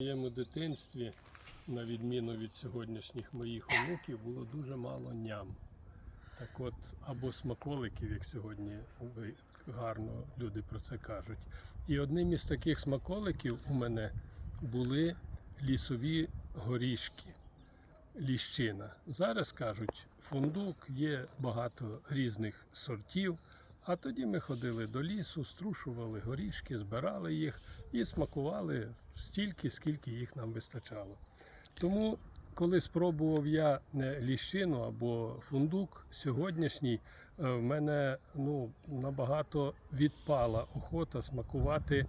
В моєму дитинстві, на відміну від сьогоднішніх моїх онуків, було дуже мало ням. Так от, або смаколиків, як сьогодні гарно люди про це кажуть. І одним із таких смаколиків у мене були лісові горішки, ліщина. Зараз кажуть, фундук, є багато різних сортів. А тоді ми ходили до лісу, струшували горішки, збирали їх і смакували стільки, скільки їх нам вистачало. Тому, коли спробував я е, ліщину або фундук сьогоднішній, е, в мене ну, набагато відпала охота смакувати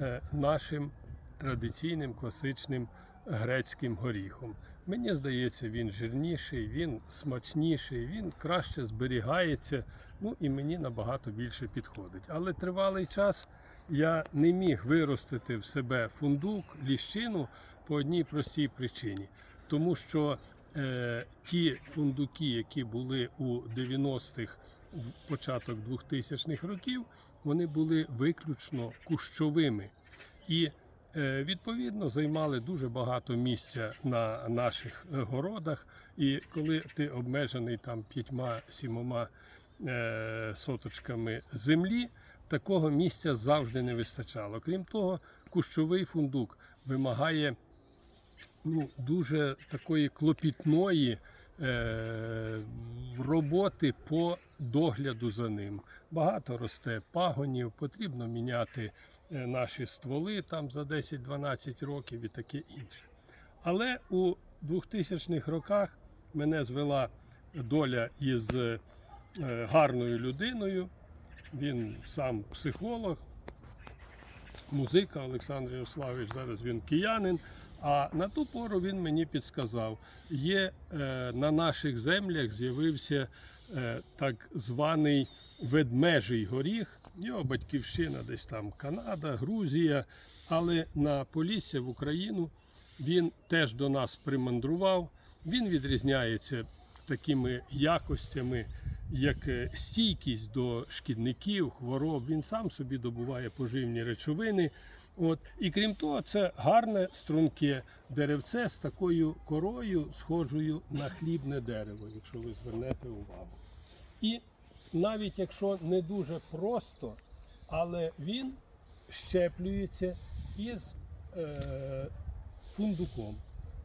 е, нашим традиційним класичним грецьким горіхом. Мені здається, він жирніший, він смачніший, він краще зберігається. Ну і мені набагато більше підходить. Але тривалий час я не міг виростити в себе фундук, ліщину по одній простій причині. Тому що е, ті фундуки, які були у 90-х, в початок 2000-х років, вони були виключно кущовими. І відповідно займали дуже багато місця на наших е, городах. І коли ти обмежений там п'ятьма-сімома е, соточками землі, такого місця завжди не вистачало. Крім того, кущовий фундук вимагає ну, дуже такої клопітної е, роботи по догляду за ним. Багато росте пагонів, потрібно міняти е, наші стволи там за 10-12 років і таке інше. Але у 2000-х роках мене звела доля із е, гарною людиною. Він сам психолог, музика Олександр Ярославович, зараз він киянин. А на ту пору він мені підсказав, є е, на наших землях з'явився е, так званий ведмежий горіх. Його батьківщина десь там Канада, Грузія. Але на Полісся в Україну він теж до нас примандрував. Він відрізняється такими якостями, як е, стійкість до шкідників, хвороб. Він сам собі добуває поживні речовини. От. І крім того, це гарне струнке деревце з такою корою, схожою на хлібне дерево, якщо ви звернете увагу. І навіть якщо не дуже просто, але він щеплюється із е, фундуком.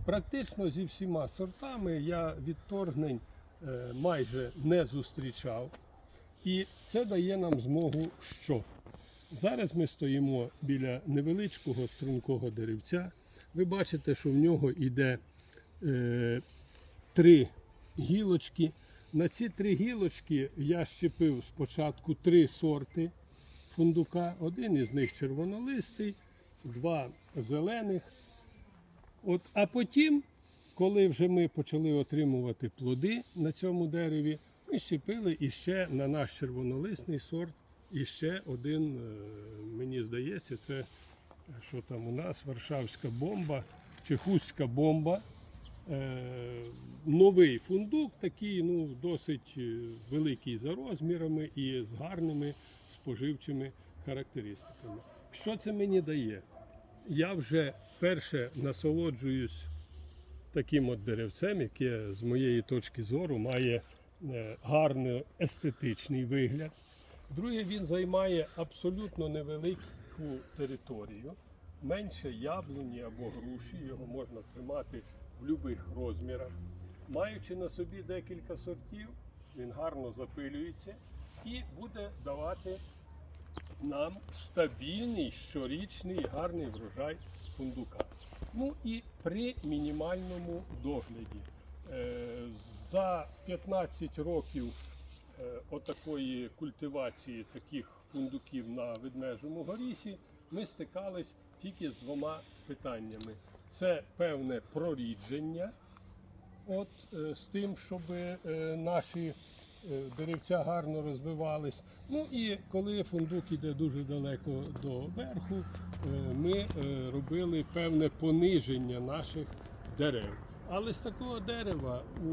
Практично зі всіма сортами я відторгнень е, майже не зустрічав. І це дає нам змогу що? Зараз ми стоїмо біля невеличкого стрункого деревця. Ви бачите, що в нього йде е, три гілочки. На ці три гілочки я щепив спочатку три сорти фундука. Один із них червонолистий, два зелених. От, а потім, коли вже ми почали отримувати плоди на цьому дереві, ми щепили іще на наш червонолисний сорт. І ще один, е, мені здається, це що там у нас Варшавська бомба чи Хустська бомба. Е, Новий фундук, такий ну, досить е, великий за розмірами і з гарними споживчими характеристиками. Що це мені дає? Я вже перше насолоджуюсь таким от деревцем, яке з моєї точки зору має е, гарний естетичний вигляд. Друге, він займає абсолютно невелику територію, менше яблуні або груші, його можна тримати в будь-яких розмірах. Маючи на собі декілька сортів, він гарно запилюється і буде давати нам стабільний щорічний гарний врожай фундука. Ну і при мінімальному догляді. Е, За 15 років е, отакої культивації таких фундуків на ведмежому горісі ми стикались тільки з двома питаннями: це певне прорідження, от е, з тим, щоб е, наші е, деревця гарно розвивались. Ну і коли фундук іде дуже далеко до верху, ми робили певне пониження наших дерев. Але з такого дерева у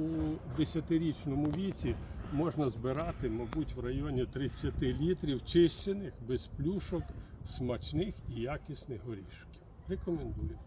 10-річному віці можна збирати, мабуть, в районі 30 літрів чищених, без плюшок, смачних і якісних горішків. Рекомендую.